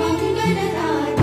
ಮಂಗಳರಾಜ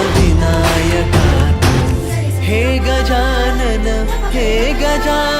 जा